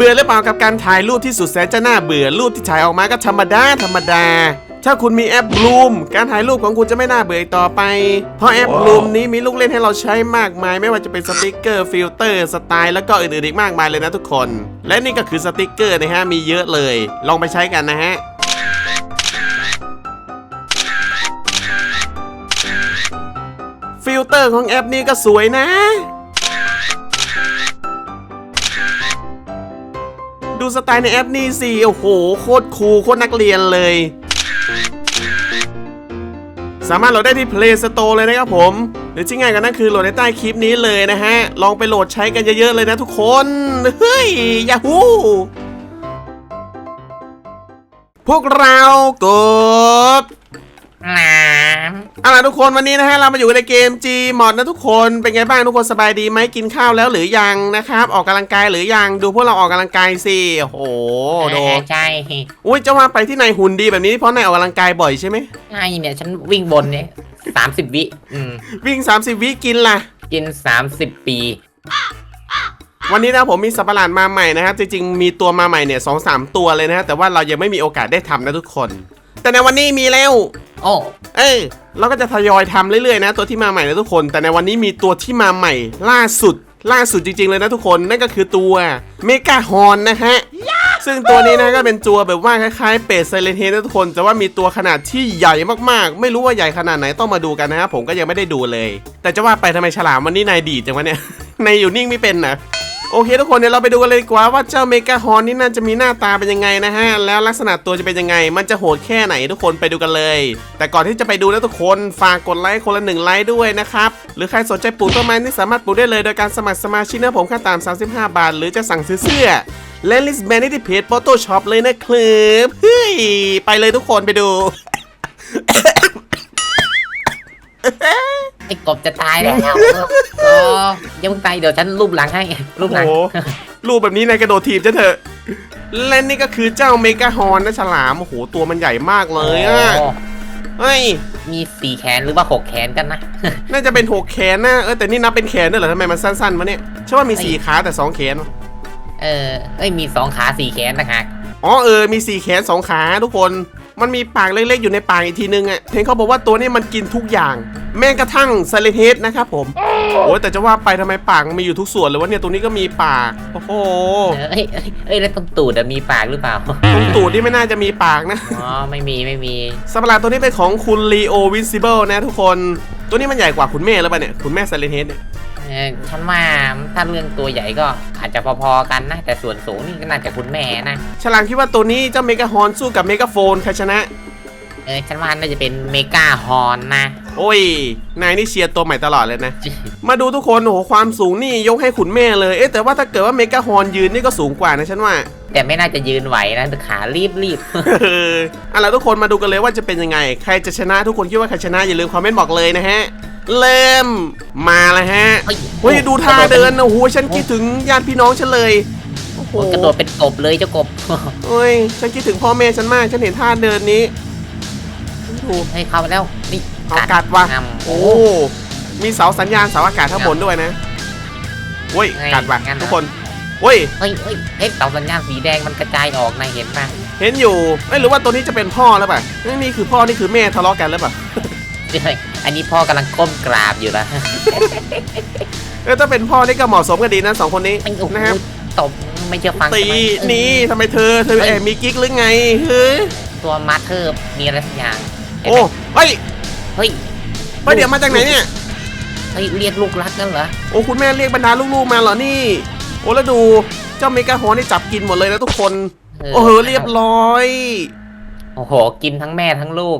เบื่อหรือเปล่ากับการถ่ายรูปที่สุดแสนจะน่าเบื่อรูปที่ถ่ายออกมาก็ธรรมดาธรรมดา ถ้าคุณมีแอป Bloom การถ่ายรูปของคุณจะไม่น่าเบื่ออีกต่อไป เพราะแอป Bloom นี้มีลูกเล่นให้เราใช้มากมาย ไม่ว่าจะเป็นสติกเกอร์ฟิลเตอร์สไตล์แล้วก็อื่นๆอีกมากมายเลยนะทุกคน และนี่ก็คือสติกเกอร์นะฮะมีเยอะเลย ลองไปใช้กันนะฮะฟิลเตอร์ของแอปนี้ก็สวยนะ ดูสไตล์ในแอปนี้สิโอ้โห โคตรคูลโคตรนักเรียนเลย สามารถโหลดได้ที่ Play Store เลยนะครับผม หรือที่ง่ายกว่านั้นคือโหลดในใต้คลิปนี้เลยนะฮะ ลองไปโหลดใช้กันเยอะๆเลยนะทุกคน เฮ้ยยาฮูพวกเรากด น้เอาล่ะทุกคนวันนี้นะฮะเรามาอยู่ในเกม G Mod นะทุกคนเป็นไงบ้างทุกคนสบายดีไหมกินข้าวแล้วหรือยังนะครับ ออกกำลังกายหรือยังดูพวกเราออกกำลังกายสิโอ้โหำดูใช่อุ้ยจะว่าไปที่นายหุ่นดีแบบนี้เพราะนายออกกำลังกายบ่อยใช่ไหมใช่เนี่ยฉันวิ่งบนเนี่ยสามสิบวิอืมวิ่ง30วิกินล่ะ กินสามสิบปีวันนี้นะผมมีสัตว์ประหลาดมาใหม่นะครับจริงๆมีตัวมาใหม่เนี่ยสองสามตัวเลยนะฮะแต่ว่าเรายังไม่มีโอกาสได้ทำนะทุกคน แต่ในวันนี้มีแล้ว โอ้เออเราก็จะทยอยทำเรื่อยๆนะตัวที่มาใหม่นะทุกคน แต่ในวันนี้มีตัวที่มาใหม่ ล่าสุด ล่าสุดจริงๆเลยนะทุกคนนั่นก็คือตัวเมกาฮอนนะฮะซึ่งตัวนี้นะก็เป็นตัวแบบว่าคล้ายๆเป็ดไซเลนเฮนะทุกคน แต่ว่ามีตัวขนาดที่ใหญ่มากๆ ไม่รู้ว่าใหญ่ขนาดไหนต้องมาดูกันนะครับผมก็ยังไม่ได้ดูเลย แต่จะว่าไปทำไมฉลามวันนี้นายดีดจังวะเนี่ยนายอยู่นิ่งไม่เป็นนะ โอเคทุกคนเดี๋ยวเราไปดูกันเลยดีกว่าว่าเจ้าเมกาฮอนนี่น่าจะมีหน้าตาเป็นยังไงนะฮะ แล้วลักษณะตัวจะเป็นยังไง มันจะโหดแค่ไหนทุกคนไปดูกันเลย แต่ก่อนที่จะไปดูนะทุกคนฝากกดไลค์คนละหนึ่งไลค์ด้วยนะครับหรือใครสนใจปลูกต้นไม้นี่สามารถปลูกได้เลยโดยการสมัครสมาชิกนะผมค่าตาม 35 บาท หรือจะสั่งซื้อเสื้อและลิสแบนที่เพจ Photo Shop เลยนะครับเฮ้ยไปเลยทุกคนไปดู ไอ้กบจะตายแล้วโอ้ยังไม่ตายเดี๋ยวฉันรูปหลังให้รูปหลังโอ้โหรูปแบบนี้นายกระโดดถีบจะเถอะ และนี่ก็คือเจ้าเมกาฮอนนะฉลาม โอ้โห ตัวมันใหญ่มากเลยอะโอ้เฮ้ย มีสี่แขนหรือว่าหกแขนกันนะ น่าจะเป็นหกแขนนะ เออแต่นี่นับเป็นแขนด้วยเหรอทำไมมันสั้นๆวะเนี่ยใช่ว่ามีสี่ขาแต่สองแขนวะเออเอ้ยมีสองขาสี่แขนนะฮะอ๋อเออ มีสี่แขนสองขาทุกคน มันมีปากเล็กๆอยู่ในปากอีกทีนึงอะ่ะเห็นเขาบอกว่าตัวนี้มันกินทุกอย่าง แม้กระทั่งไซเลนเฮดนะครับผมโอ้ยแต่จะว่าไปทำไมปากมันมีอยู่ทุกส่วนเลยวะเนี่ยตรงนี้ก็มีปากโอ้โหเอ้ยเอ้ยเอ้ยแล้วตรงตูดอะมีปากหรือเปล่าตรงตูดที่ไม่น่าจะมีปากนะอ๋อไม่มีไม่มีสัตว์ประหลาดตัวนี้เป็นของคุณลีโอวิซิเบิลนะทุกคน ตัวนี้มันใหญ่กว่าคุณแม่แล้วปะเนี่ยคุณแม่ไซเลนเฮดเนี่ย เออฉันว่าถ้าเรื่องตัวใหญ่ก็อาจจะพอๆกันนะ แต่ส่วนสูงนี่ก็น่าจะคุณแม่นะ ฉลามคิดว่าตัวนี้เจ้าเมกาฮอนสู้กับเมกาโฟนใครชนะ เออฉันว่าน่าจะเป็นเมกาฮอนนะ โอ้ย นายนี่เชียร์ตัวใหม่ตลอดเลยนะ มาดูทุกคนโอ้โหความสูงนี่ยกให้ขุนแม่เลย เอ๊ะแต่ว่าถ้าเกิดว่าเมกาฮอนยืนนี่ก็สูงกว่านะฉันว่า แต่ไม่น่าจะยืนไหวนะขารีบรีบเออเอาล่ะทุกคนมาดูกันเลยว่าจะเป็นยังไง ใครจะชนะทุกคนคิดว่าใครชนะอย่าลืมคอมเมนต์บอกเลยนะฮะ เริ่มมาแล้วฮะเฮ้ยเฮ้ยดูท่าเดินนะโอ้โหฉันคิดถึงญาติพี่น้องฉันเลยโอ้โหโอ้ยกระโดดเป็นกบเลยเจ้ากบเฮ้ยฉันคิดถึงพ่อแม่ฉันมากฉันเห็นท่าเดินนี้ดูเฮ้ยเข้าไปแล้วนี่เอากัดว่ะงำโอ้มีเสาสัญญาณเสาอากาศข้างบนด้วยนะเว้ยไงกัดว่ะงั้นเหรอทุกคนเว้ยเฮ้ยเฮ้ยเฮ้ยเสาสัญญาณสีแดงมันกระจายออกนะเห็นปะเห็นอยู่เอ้ยหรือว่าตัวนี้จะเป็นพ่อแล้วป่ะนี่นี่คือพ่อนี่คือแม่ทะเลาะกันแล้วป่ะเฮ้ย อันนี้พ่อกำลังก้มกราบอยู่ละเออถ้าเป็นพ่อนี่ก็เหมาะสมกันดีนะสองคนนี้ไอ้โอ้โหนะครับตบไม่เชื่อฟังตีใช่ไหมเออนี่ทำไมเธอเธอแอบมีกิ๊กหรือไงเฮ้ยตัวมาเธอร์มีอะไรสักอย่างเห็นโอ้ไหมเฮ้ยเฮ้ยเฮ้ยเดี๋ยวมาจากไหนเนี่ยเฮ้ยเรียกลูกรักนั่นเหรอโอ้คุณแม่เรียกบรรดาลูกๆมาเหรอนี่ โอ้แล้วดูเจ้าเมกาฮอนนี่จับกินหมดเลยนะทุกคน โอ้โหเรียบร้อย โอ้โห กินทั้งแม่ทั้งลูก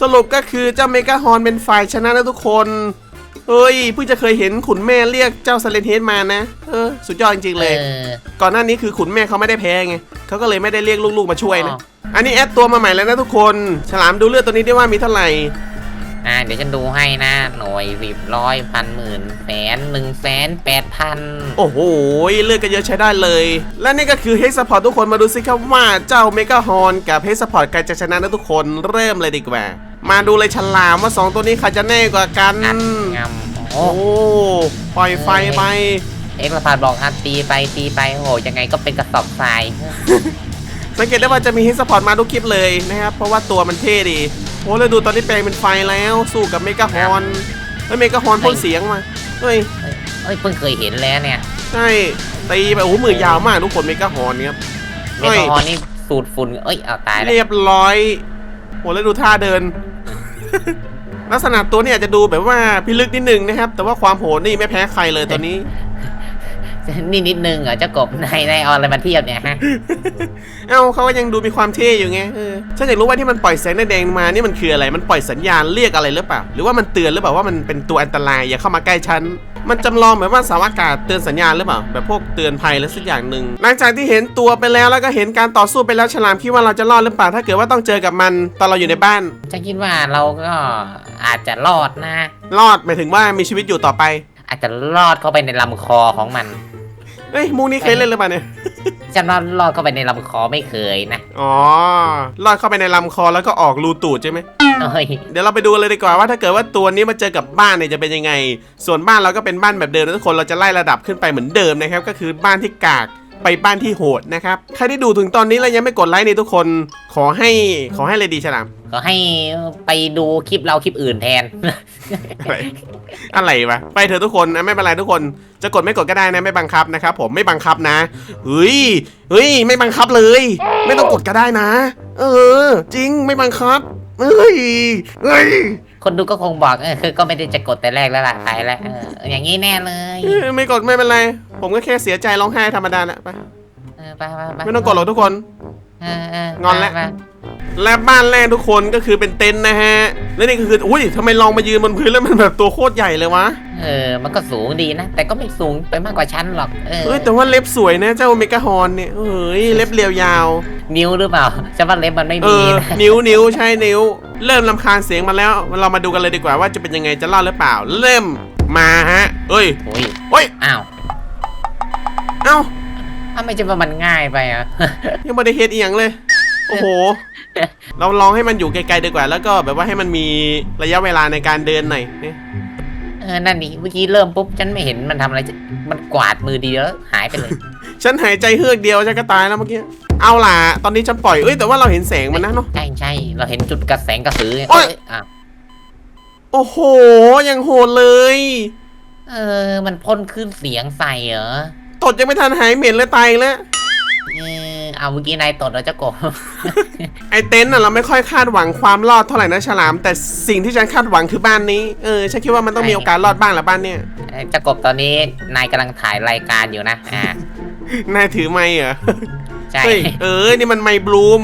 สรุปก็คือเจ้าเมกาฮอนเป็นฝ่ายชนะนะทุกคน เฮ้ยเพิ่งจะเคยเห็นขุนแม่เรียกเจ้าซาเลนเฮดมานะ เออ สุดยอดจริงๆเลย ออ ก่อนหน้านี้คือขุนแม่เขาไม่ได้แพ้ไงเขาก็เลยไม่ได้เรียกลูกๆมาช่วยนะ อ๋ออันนี้แอดตัวมาใหม่แล้วนะทุกคน ฉลามดูเลือดตัวนี้ได้ว่ามีเท่าไหร่ อ่าเดี๋ยวฉันดูให้นะ หน่วยสิบร้อยพันหมื่นแสนหนึ่งแสนแปดพันโอ้โห เลือดก็เยอะใช้ได้เลย และนี่ก็คือเฮสปอร์ตทุกคนมาดูสิครับว่าเจ้าเมกาฮอนกับเฮสปอร์ตใครจะชนะนะทุกคนเริ่มเลยดีกว่า มาดูเลยฉลามว่าสองตัวนี้ใครจะแน่กว่ากัน อัดงำโอ้โอ้ปล่อยไฟไป เอ็กซ์ละพาดบอกอะตีไปตีไปโอ้โหยังไงก็เป็นกระสอบทราย สังเกตได้ว่าจะมีฮิสปอร์ตมาทุกคลิปเลยนะครับ เพราะว่าตัวมันเท่ดี โอ้แล้วดูตอนนี้แปลงเป็นไฟแล้วสู้กับเมกาฮอนเฮ้ยเมกาฮอนพ่นเสียงมาเฮ้ยเอ้ยเพิ่งเคยเห็นแล้วเนี่ยใช่ตีไปโอ้โหมือยาวมากทุกคนเมกาฮอนเนี่ยครับเมกะฮอนนี่สูตรฝุ่นเอ้ยเอาตายแล้วเรียบร้อยโอ้แล้วดูท่าเดิน ลักษณะตัวเนี่ยอาจจะดูแบบว่าพิลึกนิดนึงนะครับ แต่ว่าความโหดนี่ไม่แพ้ใครเลยตอนนี้ นี่นิดนึงเหรอเจ้ากบในในเอาอะไรมาเทียบเนี่ยฮะเอ้าเขาก็ยังดูมีความเท่อยู่ไงเออฉันอยากรู้ว่าที่มันปล่อยแสงแดงๆมานี่มันคืออะไรมันปล่อยสัญญาณเรียกอะไรหรือเปล่า หรือว่ามันเตือนหรือเปล่าว่ามันเป็นตัวอันตรายอย่าเข้ามาใกล้ฉันมันจำลองแบบว่าเสาวอากาศเตือนสัญญาณหรือเปล่าแบบพวกเตือนภัยแล้วสักอย่างหนึ่งหลังจากที่เห็นตัวไปแล้วแล้วก็เห็นการต่อสู้ไปแล้วฉลามคิดว่าเราจะรอดหรือเปล่าถ้าเกิดว่าต้องเจอกับมันตอนเราอยู่ในบ้านฉันคิดว่าเราก็อาจจะรอดนะ รอดหมายถึงว่ามีชีวิตอยู่ต่อไป อาจจะรอดเข้าไปในลำคอของมัน เอ้ยมูนี้เคยเล่นหรือเปล่าเนี่ย ฉันว่ารอดเข้าไปในลำคอไม่เคยนะอ๋อรอดเข้าไปในลำคอแล้วก็ออกรูตูดใช่ไหมเอ้ยเดี๋ยวเราไปดูเลยดีกว่าว่าถ้าเกิดว่าตัวนี้มาเจอกับบ้านเนี่ยจะเป็นยังไง ส่วนบ้านเราก็เป็นบ้านแบบเดิมนะทุกคนเราจะไล่ระดับขึ้นไปเหมือนเดิมนะครับก็คือบ้านที่กาก ไปบ้านที่โหดนะครับ ใครที่ดูถึงตอนนี้แล้วยังไม่กดไลค์เนี่ยทุกคน ขอให้ขอให้เลยดีฉลามก็ให้ไปดูคลิปเราคลิปอื่นแทน อะไรอะไรวะไปเถอะทุกคนนะไม่เป็นไรทุกคน จะกดไม่กดก็ได้นะไม่บังคับนะครับผมไม่บังคับนะเฮ้ยเฮ้ยไม่บังคับเลย ไม่ต้องกดก็ได้นะ เออ จริงไม่บังคับ เฮ้ยเฮ้ยคนดูก็คงบอกเออคือก็ไม่ได้จะกดแต่แรกแล้วล่ะตายแล้วเอออย่างนี้แน่เลยเออไม่กดไม่เป็นไร ผมก็แค่เสียใจร้องไห้ธรรมดาแหละไป เออไปไปไปไม่ต้องกดหรอกทุกคน เออเอองอนแล้วไปและบ้านแรกทุกคนก็คือเป็นเต็นท์นะฮะ และนี่ก็คือ อุ้ยทำไมลองมายืนบนพื้นแล้วมันแบบตัวโคตรใหญ่เลยวะ เออ มันก็สูงดีนะ แต่ก็ไม่สูงไปมากกว่าฉันหรอก เออเฮ้ยแต่ว่าเล็บสวยนะเจ้าเมกาฮอนเนี่ยเฮ้ยเล็บเรียวยาว นิ้วหรือเปล่าฉันว่าเล็บมันไม่เอมีอ นะ นิ้วนิ้วใช่นิ้ว เริ่มลำคาญเสียงมาแล้ว เรามาดูกันเลยดีกว่าว่าจะเป็นยังไงจะรอดหรือเปล่า เริ่มมาฮะ เอ้ย โอ้ยเฮ้ย อ้าว เอ้า ถ้าไม่ใช่ว่ามันง่ายไปอะ ยังไม่ได้เฮ็ดอีหยังเลย โอ้โห เราลองให้มันอยู่ไกลๆดีกว่า แล้วก็แบบว่าให้มันมีระยะเวลาในการเดินหน่อยเนี่ยเออ นั่นนี่เมื่อกี้เริ่มปุ๊บ ฉันไม่เห็นมันทำอะไร มันกวาดมือดีแล้วหายไปเลย ฉันหายใจเฮือกเดียวฉันก็ตายแล้วเมื่อกี้ เอาล่ะ ตอนนี้ฉันปล่อย เอ้ยแต่ว่าเราเห็นแสงมันนะเนาะ ใช่ใช่เราเห็นจุดกระแสงกระสือโอ๊ยเอ้ยอ้าวโอ้โหยังโหดเลย เออ มันพ่นขึ้นเสียงใส่เหรอ ตดยังไม่ทันหายเหม็นเลยตายอีกแล้วเออเอาเมื่อกี้นายตดแล้วเจ้ากบ ไอเต็นท์น่ะเราไม่ค่อยคาดหวังความรอดเท่าไหร่นะฉลาม แต่สิ่งที่ฉันคาดหวังคือบ้านนี้เออฉันคิดว่ามันต้องมีโอกาสรอดบ้างแหละบ้านเนี่ยเอ้ยเจ้ากบตอนนี้นายกำลังถ่ายรายการอยู่นะอ่านายถือไม้เหรอใช่ เฮ้ยเออนี่มันไม่บลูม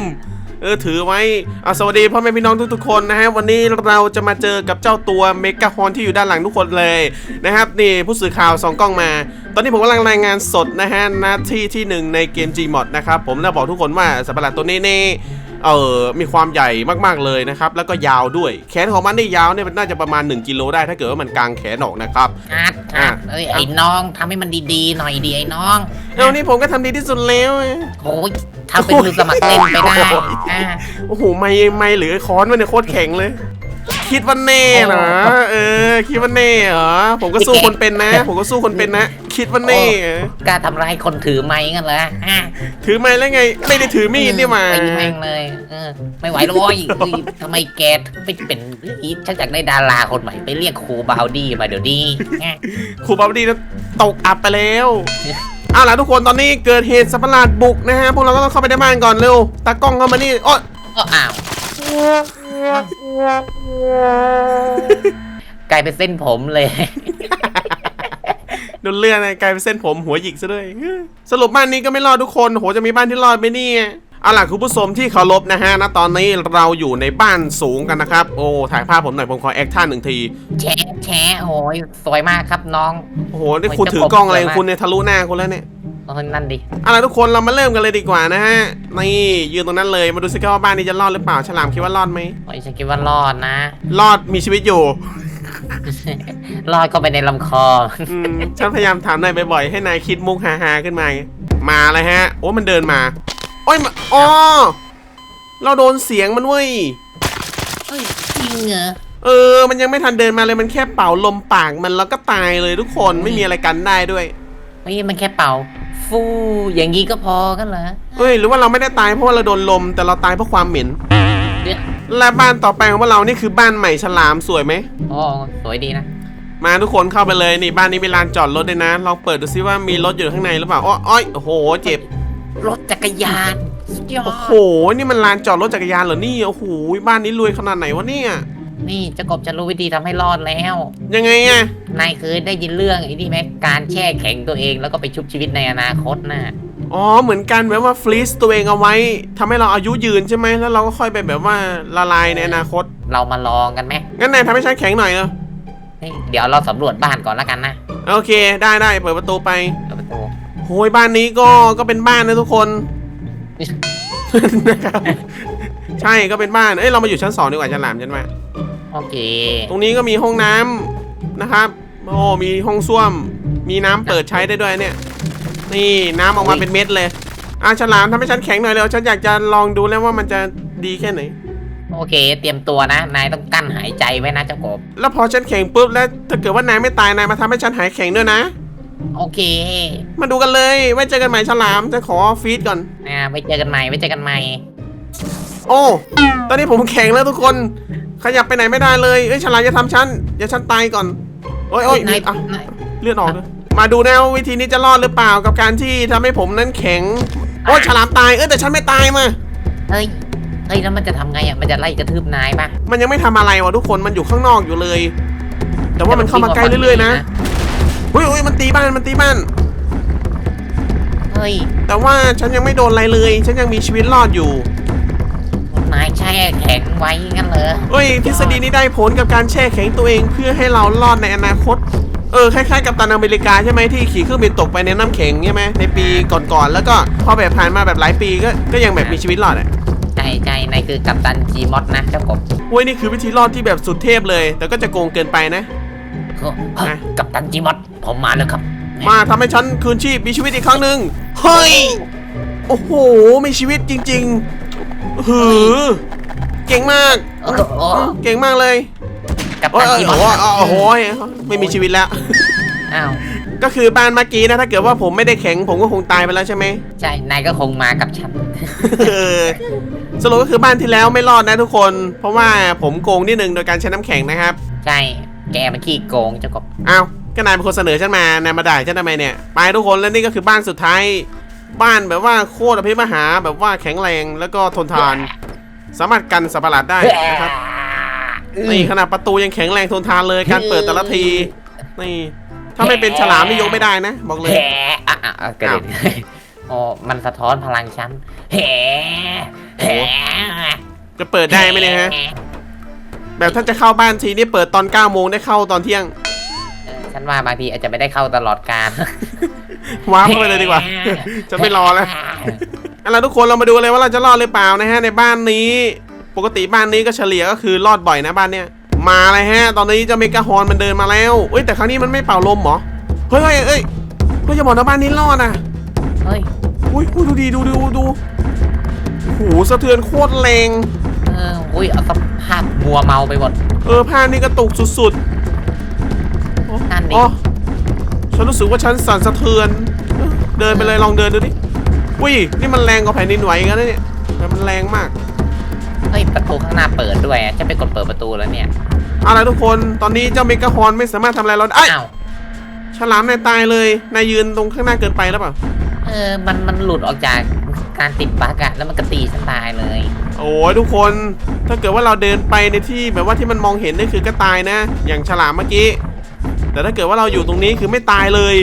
เออถือไว้เอาสวัสดีพ่อแม่พี่น้องทุกๆคนนะฮะวันนี้เราจะมาเจอกับเจ้าตัวเมกะฮอนที่อยู่ด้านหลังทุกคนเลยนะครับนี่ผู้สื่อข่าวสองกล้องมา ตอนนี้ผมกำลังรายงานสดนะฮะหน้าที่ที่หนึ่งในเกม Gmod นะครับผมและบอกทุกคนว่าสัตว์ประหลาดตัวนี้นี่ เออมีความใหญ่มากๆเลยนะครับแล้วก็ยาวด้วย แขนของมันนี่ยาวเนี่ยมันน่าจะประมาณ 1กิโลได้ถ้าเกิดว่ามันกางแขนออกนะครับคัดคัดเอ้ยไอ้น้องทำให้มันดีๆหน่อยดีไอ้น้องเอานี่ผมก็ทำดีที่สุดแล้ว โอ้ยทำเป็นมือสมัครเล่นไปได้อ่าโอ้โห ไม่ไม่หรือค้อนมันเนี่ยโคตรแข็งเลย คิดว่าแน่เหรอเออ คิดว่าแน่เหรอผมก็สู้คนเป็นนะ ผมก็สู้คนเป็นนะ คิดว่าแน่เหรอกล้าทำร้ายคนถือไม้กันเหรออ่าถือไม้แล้วไง ไม่ได้ถือมีดนี่หว่าตีแม่งเลยเออไม่ไหวแล้วโว้ยเฮ้ยทำไมแกไม่เป็นอีฉันอยากได้ดาราคนใหม่ไปเรียกครูบาวดี้มาเดี๋ยวนี้อะครูบาบดีนะตกอับไปแล้วเอาล่ะทุกคนตอนนี้เกิดเหตุสัตว์ประหลาดบุกนะฮะพวกเราก็ต้องเข้าไปในบ้านก่อนเร็วตากล้องเข้ามานี่โอ๊ยก็อ้าว กลายเป็นเส้นผมเลย โดนเลื่อนนะกลายเป็นเส้นผมหัวหยิกซะด้วย สรุปบ้านนี้ก็ไม่รอดทุกคนโหจะมีบ้านที่รอดไหมเนี่ยเอาล่ะคุณผู้ชมที่เคารพนะฮะณตอนนี้เราอยู่ในบ้านสูงกันนะครับ โอ้ ถ่ายภาพผมหน่อย ผมขอแอคท่าหนึ่งทีแชะแชะโอ้ยสวยมากครับน้อง โอ้โห นี่คุณถือกล้องอะไรของคุณเนี่ยทะลุหน้าคุณแล้วเนี่ย โอ้ยนั่นดิเอาล่ะทุกคนเรามาเริ่มกันเลยดีกว่านะฮะนี่ยืนตรงนั้นเลยมาดูสิครับว่าบ้านนี้จะรอดหรือเปล่าฉลามคิดว่ารอดไหมโอ้ยฉันคิดว่ารอดนะ รอดมีชีวิตอยู่ รอดเข้าไปในลำคอ อืมฉันพยายามถามนายบ่อยๆให้นายคิดมุกฮาๆขึ้นมาไงมาเลยฮะ โอ้มันเดินมา โอ้ยมาอ๋อเราโดนเสียงมันเว้ยเฮ้ยจริงเหรอเออ มันยังไม่ทันเดินมาเลย มันแค่เป่าลมปากมันแล้วก็ตายเลยทุกคน ไม่มีอะไรกันได้ด้วย เฮ้ยมันแค่เป่า ฟูอย่างงี้ก็พอกันเหรอเฮ้ยหรือว่าเราไม่ได้ตายเพราะว่าเราโดนลม แต่เราตายเพราะความเหม็น เดี๋ยวและบ้านต่อไปของพวกเรานี่คือบ้านใหม่ฉลามสวยไหม อ๋อสวยดีนะ มาทุกคนเข้าไปเลยนี่บ้านนี้มีลานจอดรถด้วยนะ ลองเปิดดูซิว่ามีรถอยู่ข้างในหรือเปล่าอ้ออ้อยโอ้โหเจ็บ รถจักรยานสุดยอโอ้ดโห นี่มันลานจอดรถจักรยานเหรอนี่ โอ้โห บ้านนี้รวยขนาดไหนวะเนี่ย นี่เจะกบจะรู้วิธีทำให้รอดแล้ว ยังไงอะนายเคยได้ยินเรื่องไอ้นี่ไหมการแช่แข็งตัวเองแล้วก็ไปชุบชีวิตในอนาคตน่ะ อ๋อเหมือนกันแบบว่าฟรีซตัวเองเอาไว้ทำให้เราอายุยืนใช่ไหมแล้วเราก็ค่อยไปแบบว่าละลายในอนาคต เรามาลองกันไหมงั้นนายทำให้ฉันแข็งหน่อยเนอะเฮ้ยเดี๋ยวเราสำรวจบ้านก่อนแล้วกันนะโอเค ได้ได้เปิดประตูไปเปิดประตูโอ้ยบ้านนี้ก็ก็เป็นบ้านนะทุกคน นะครับใช่ก็เป็นบ้านเอ้ยเรามาอยู่ชั้นสองดีกว่าฉลามฉันว่า โอเคตรงนี้ก็มีห้องน้ำนะครับ โอ้มีห้องส้วม มีน้ำเปิดใช้ได้ด้วยเนี่ย นี่น้ำออกมาเป็นเม็ดเลยอะฉลามทำให้ฉันแข็งหน่อยเร็วฉันอยากจะลองดูแล้วว่ามันจะดีแค่ไหน โอเค เตรียมตัวนะ นายต้องกั้นหายใจไว้นะเจ้ากบ แล้วพอฉันแข็งปุ๊บแล้วถ้าเกิดว่านายไม่ตายนายมาทำให้ฉันหายแข็งด้วยนะ โอเคมาดูกันเลยไว้เจอกันใหม่ฉลามจะขอฟีดก่อนอ่าไว้เจอกันใหม่ไว้เจอกันใหม่ โอ้ ตอนนี้ผมแข็งแล้วทุกคน ขยับไปไหนไม่ได้เลยเอ้ยฉลามอย่าทำฉันอย่าฉันตายก่อนโอ้ยโอ้ยนายอะนายเลือดออกด้วยมาดูนะว่าวิธีนี้จะรอดหรือเปล่ากับการที่ทำให้ผมนั้นแข็งโอ้ยฉลามตายเอ้ยแต่ฉันไม่ตายมาเฮ้ยเฮ้ยแล้วมันจะทำไงอะมันจะไล่กระทืบนายปะมันยังไม่ทำอะไรวะทุกคนมันอยู่ข้างนอกอยู่เลย แต่ว่ามันเข้ามาใกล้เรื่อยๆนะเฮ้ยเฮ้ยมันตีบ้านมันตีบ้าน เฮ้ยแต่ว่าฉันยังไม่โดนอะไรเลย ฉันยังมีชีวิตรอดอยู่ นายแช่แข็งไว้งั้นเหรอเฮ้ยทฤษฎีนี้ได้ผลกับการแช่แข็งตัวเองเพื่อให้เรารอดในอนาคต เออคล้ายๆกับตันอเมริกาใช่ไหมที่ขี่เครื่องบินตกไปในน้ำแข็งใช่ไหมในปีก่อนๆแล้วก็พอแบบผ่านมาแบบหลายปีก็ก็ยังแบบมีชีวิตรอดอะใช่ใช่นายคือกัปตันจีมอสนะเจ้ากบเว้ยนี่คือวิธีรอดที่แบบสุดเทพเลย แต่ก็จะโกงเกินไปนะ เฮ้ยกัปตันจีมอสผมมาแล้วครับมาทำให้ฉันคืนชีพมีชีวิตอีกครั้งหนึ่งเฮ้ย โอ้โห มีชีวิตจริงๆ หือเก่งมากโอ้โหเก่งมากเลยกัปโอ้ตัยนโอ้จียมอสโอ้ยโอ้โหไม่มีชีวิตแล้ว อ้าวก็คือบ้านเมื่อกี้นะถ้าเกิดว่าผมไม่ได้แข็งผมก็คงตายไปแล้วใช่ไหมใช่นายก็คงมากับฉันเออสรุปก็คือบ้านที่แล้วไม่รอดนะทุกคน เพราะว่าผมโกงนิดนึงโดยการใช้น้ำแข็งนะครับใช่แกมันขี้โกงเจ้ากบอ้าวก็นายเป็นคนเสนอฉันมานายมาด่าฉันทำไมเนี่ยไปทุกคนแล้วนี่ก็คือบ้านสุดท้าย บ้านแบบว่าโคตรอภิมหาแบบว่าแข็งแรงแล้วก็ทนทาน สามารถกันสัตว์ประหลาดได้นะครับนี่ขนาดประตูยังแข็งแรงทนทานเลยการเปิดแต่ละทีนี่ถ้าไม่เป็นฉลามนี่ยกไม่ได้นะ บอกเลยแหอะอะอะกระเด็นโอ้มันสะท้อนพลังฉันแหแหจะเปิดได้ไหมเนี่ยฮะแบบถ้าจะเข้าบ้านทีนี่เปิดตอน9ก้าโมงได้เข้าตอนเที่ยงเออ ฉันว่าบางทีอาจจะไม่ได้เข้าตลอดการว้าร์ปเข้าไปเลยดีกว่า จะไม่รอแล้วเอาล่ะทุกคนเรามาดูเลยว่าเราจะรอดหรือเปล่านะฮะในบ้านนี้ ปกติบ้านนี้ก็เฉลี่ยก็คือรอดบ่อยนะบ้านเนี้ยมาเลยฮะ ตอนนี้เจ้าเมกาฮอนมันเดินมาแล้วเอ้ยแต่ครั้งนี้มันไม่เป่าลมเหรอเฮ้ยเฮ้ยเอ้ยเฮ้ยจะบอกนะบ้านนี้รอดอะเฮ้ยอุ้ยอุ้ยดูดีดูดูดูโอ้โหสะเทือนโคตรแรง เอออุ้ยเอาสภาพมัวเมาไปหมดเออผ้านี่กระตุกสุดๆอ๋อ นั่นดิ อ๋อฉันรู้สึกว่าฉันสั่นสะเทือนเออเดินไปเลยลองเดินดูดิอุ้ยนี่มันแรงกว่าแผ่นดินไหวกันนะเนี่ยแต่มันแรงมากเฮ้ยประตูข้างหน้าเปิดด้วยอะฉันไปกดเปิดประตูแล้วเนี่ย เอาล่ะทุกคนตอนนี้เจ้าเมกาฮอนไม่สามารถทำอะไรเราได้เอ้ยอ้าว ฉลามนายตายเลยนายยืนตรงข้างหน้าเกินไปแล้วเปล่า เออ มัน มันหลุดออกจากการติดบั๊กอะแล้วมันก็ตีฉันตายเลย โอ้ยทุกคนถ้าเกิดว่าเราเดินไปในที่แบบว่าที่มันมองเห็นนี่คือก็ตายนะ อย่างฉลามเมื่อกี้ แต่ถ้าเกิดว่าเราอยู่ตรงนี้คือไม่ตายเลย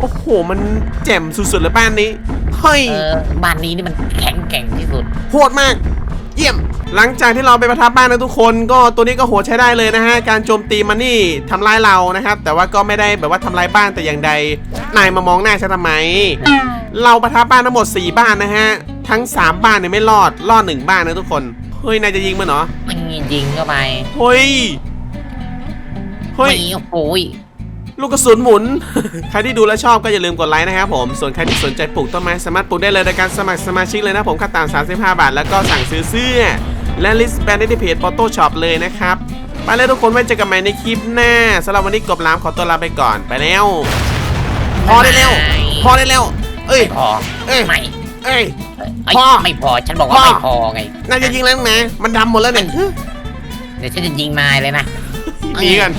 โอ้โห มันแจ่มสุดๆเลยบ้านนี้ เฮ้ย เออบ้านนี้นี่มันแข็งแกร่งที่สุด โหดมาก เยี่ยม หลังจากที่เราไปประทับบ้านนะทุกคนก็ตัวนี้ก็โหดใช้ได้เลยนะฮะ การโจมตีมันนี่ทำร้ายเรานะครับ แต่ว่าก็ไม่ได้แบบว่าทำร้ายบ้านแต่อย่างใด นายมามองหน้าฉันทำไม เราประทับบ้านทั้งหมด 4 บ้านนะฮะ ทั้ง 3 บ้านเนี่ยไม่รอด รอดหนึ่งบ้านนะทุกคน เฮ้ย นายจะยิงมันเหรอ มันยิงเข้าไปเฮ้ย เฮ้ย ไม่โอ้โหย ลูกกระสุนหมุน ใครที่ดูและชอบก็อย่าลืมกดไลค์นะครับผม ส่วนใครที่สนใจปลูกต้นไม้สามารถปลูกได้เลยโดยการสมัครสมาชิกเลยนะผมค่าตาม35 บาท แล้วก็สั่งซื้อเสื้อ และลิสต์แบรนด์ได้ที่เพจ Photo Shop เลยนะครับ ไปเลยทุกคนไว้เจอกันใหม่ในคลิปหน้าสำหรับวันนี้กบลามขอตัวลาไปก่อนไปแล้ว พอได้แล้ว พอได้แล้ว เอ้ยไม่พอเอ้ย ไม่เอ้ยเอ้ยพอไม่พอฉันบอกว่าพอ ไม่พอไงน่าจะยิงแล้วนะมันดำหมดแล้วเนี่ย เดี๋ยวฉันจะยิงนายเลยนะ หนีกัน